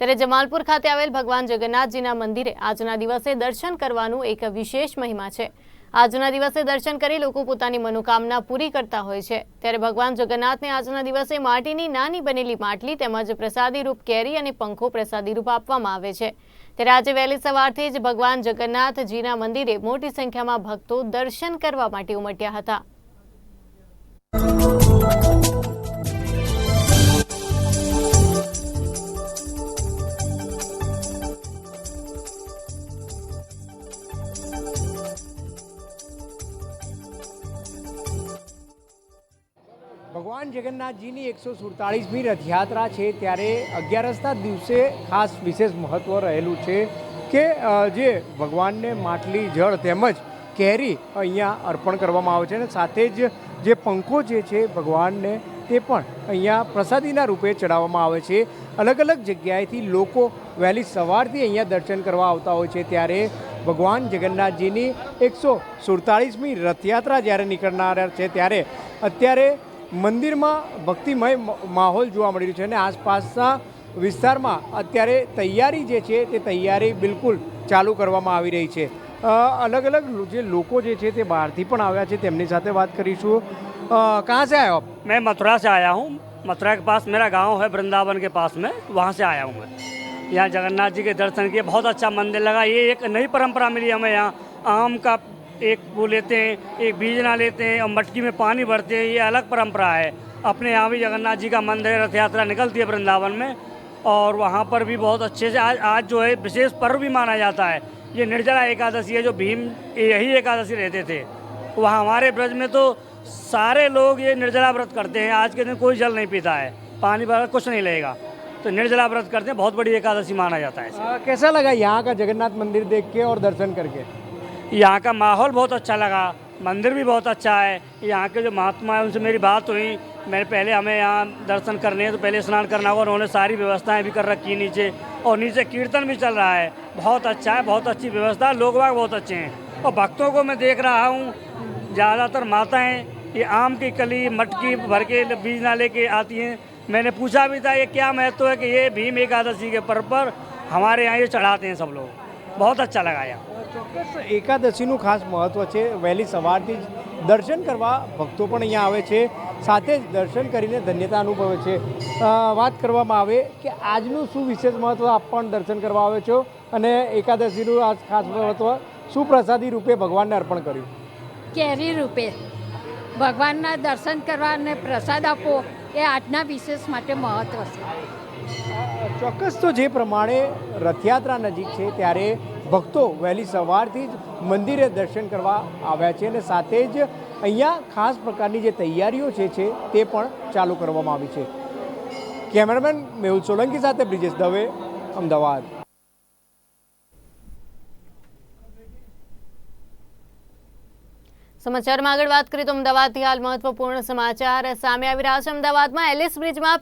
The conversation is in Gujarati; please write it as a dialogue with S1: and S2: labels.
S1: ત્યારે જમાલપુર ખાતે આવેલ ભગવાન જગન્નાથજીના મંદિરે આજના દિવસે દર્શન કરવાનું એક વિશેષ મહિમા છે. આજના દિવસે દર્શન કરી લોકો પોતાની મનોકામના પૂરી કરતા હોય છે. ત્યારે ભગવાન જગન્નાથને આજના દિવસે માટીની નાની બનેલી માટલી તેમજ પ્રસાદી રૂપ કેરી અને પંખો પ્રસાદી રૂપ આપવામાં આવે છે. ત્યારે આજે વહેલી સવારથી જ ભગવાન જગન્નાથજીના મંદિરે મોટી સંખ્યામાં ભક્તો દર્શન કરવા માટે ઉમટ્યા હતા.
S2: ભગવાન જગન્નાથજીની એકસો સુડતાળીસમી રથયાત્રા છે ત્યારે અગિયારસના દિવસે ખાસ વિશેષ મહત્ત્વ રહેલું છે કે જે ભગવાનને માટલી, જળ તેમજ કેરી અહીંયા અર્પણ કરવામાં આવે છે અને સાથે જ જે પંખો જે છે ભગવાનને તે પણ અહીંયા પ્રસાદીના રૂપે ચડાવવામાં આવે છે. અલગ અલગ જગ્યાએથી લોકો વહેલી સવારથી અહીંયા દર્શન કરવા આવતા હોય છે ત્યારે ભગવાન જગન્નાથજીની એકસો સુડતાળીસમી રથયાત્રા જ્યારે નીકળનાર છે ત્યારે અત્યારે મંદિરમાં ભક્તિમય માહોલ જોવા મળી રહ્યો છે અને આસપાસના વિસ્તારમાં અત્યારે તૈયારી જે છે તે તૈયારી બિલકુલ ચાલુ કરવામાં આવી રહી છે. અલગ અલગ જે લોકો જે છે તે બહારથી પણ આવ્યા છે, તેમની સાથે વાત કરીશું. કहाँ से आए आप
S3: मैं मथुरा से आया हूँ मथुरा के पास मेरा गांव है वृंदावन के पास में वहाँ से आया हूँ मैं यहाँ जगन्नाथ जी के दर्शन किए बहुत अच्छा मंदिर लगा ये एक नई परंपरा मिली हमें एक वो लेते हैं एक बीजना लेते हैं और मटकी में पानी भरते हैं ये अलग परंपरा है। अपने यहाँ भी जगन्नाथ जी का मंदिर है रथ यात्रा निकलती है वृंदावन में और वहाँ पर भी बहुत अच्छे से आज आज जो है विशेष पर्व भी माना जाता है। ये निर्जला एकादशी है जो भीम यही एकादशी रहते थे। वहाँ हमारे ब्रज में तो सारे लोग ये निर्जला व्रत करते हैं आज के दिन कोई जल नहीं पीता है पानी वगैरह कुछ नहीं लेगा तो निर्जला व्रत करते हैं बहुत बड़ी एकादशी माना जाता है।
S2: अ, कैसा लगा यहाँ का जगन्नाथ मंदिर देख के और दर्शन करके?
S3: यहाँ का माहौल बहुत अच्छा लगा, मंदिर भी बहुत अच्छा है। यहाँ के जो महात्मा है, उनसे मेरी बात हुई। मैंने पहले हमें यहाँ दर्शन करने हैं तो पहले स्नान करना होगा, उन्होंने सारी व्यवस्थाएँ भी कर रखी है नीचे। और नीचे कीर्तन भी चल रहा है। बहुत अच्छा है, बहुत अच्छी व्यवस्था, लोग बाग बहुत अच्छे हैं। और भक्तों को मैं देख रहा हूँ, ज़्यादातर माताएँ, ये आम की कली, मटकी भर के बीज ना लेके आती हैं। मैंने पूछा भी था, ये क्या महत्व है कि ये भीम एकादशी के पर्व पर हमारे यहाँ ये चढ़ाते हैं सब लोग। बहुत अच्छा लगा यहाँ।
S2: ચોક્કસ એકાદશીનું ખાસ મહત્વ છે. વહેલી સવારથી જ દર્શન કરવા ભક્તો પણ અહીંયા આવે છે. સાથે જ દર્શન કરીને ધન્યતા અનુભવે છે. વાત કરવામાં આવે કે આજનું શું વિશેષ મહત્વ આપ પણ દર્શન કરવા આવે છો? અને એકાદશીનું આ ખાસ મહત્વ શું પ્રસાદી રૂપે ભગવાનને અર્પણ કર્યું.
S4: કેરી રૂપે? ભગવાનના દર્શન કરવા અને પ્રસાદ આપવો એ આજના વિશેષ માટે મહત્વ છે.
S2: ચોક્કસ તો જે પ્રમાણે રથયાત્રા નજીક છે ત્યારે ભક્તો વહેલી સવારથી જ મંદિરે દર્શન કરવા આવ્યા છે અને સાથે જ અહીંયા ખાસ પ્રકારની જે તૈયારીઓ છે છે તે પણ ચાલુ કરવામાં આવી છે. કેમેરામેન મેહુલ સોલંકી સાથે બ્રિજેશ દવે, અમદાવાદ.
S1: સમાચારમાં આગળ વાત કરીએ તો અમદાવાદથી હાલ મહત્વપૂર્ણ સમાચાર સામે આવી રહ્યા છે. અમદાવાદમાં એલિસ બ્રિજમાં